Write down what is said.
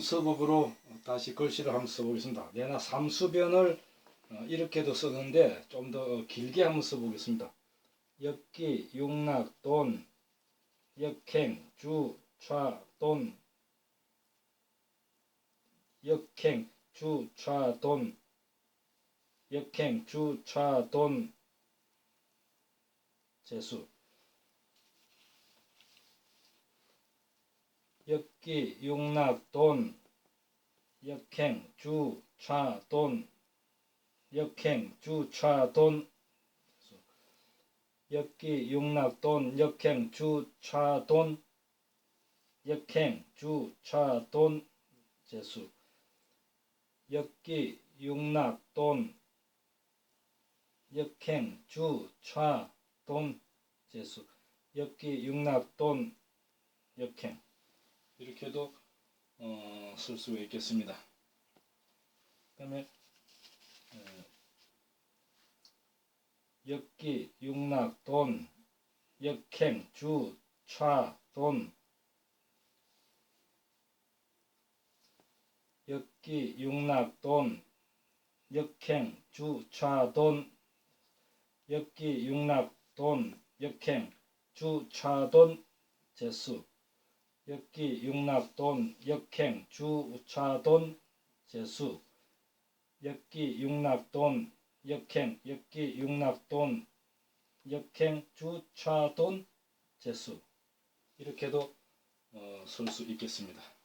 문서법으로 다시 글씨를 한번 써보겠습니다. 내나 삼수변을 어, 이렇게도 쓰는데 좀 더 길게 한번 써보겠습니다. 역기, 육락, 돈, 역행, 주, 차, 돈, 역행, 주, 차, 돈, 역행, 주, 차, 돈, 재수. 역기, 육락, 돈, 역행, 주, 차, 돈, 역행, 주, 차, 돈, 역기, 육락, 돈, 역행, 주, 차, 돈, 역행, 주, 차, 돈, 재수. 역기, 육락, 돈, 역행, 주, 차, 돈, 재수. 역기, 육락, 돈, 역행. 이렇게도 어, 쓸 수가 있겠습니다. 그다음에 어, 역기, 육락, 돈, 역행, 주, 차, 돈, 역기, 육락, 돈, 역행, 주, 차, 돈, 역기, 육락, 돈, 역행, 주, 차, 돈, 재수. 역기, 육락, 돈, 역행, 주, 차, 돈, 재수. 역기, 육락, 돈, 역행, 역기, 육락, 돈, 역행, 주, 차, 돈, 재수. 이렇게도 어, 쓸 수 있겠습니다.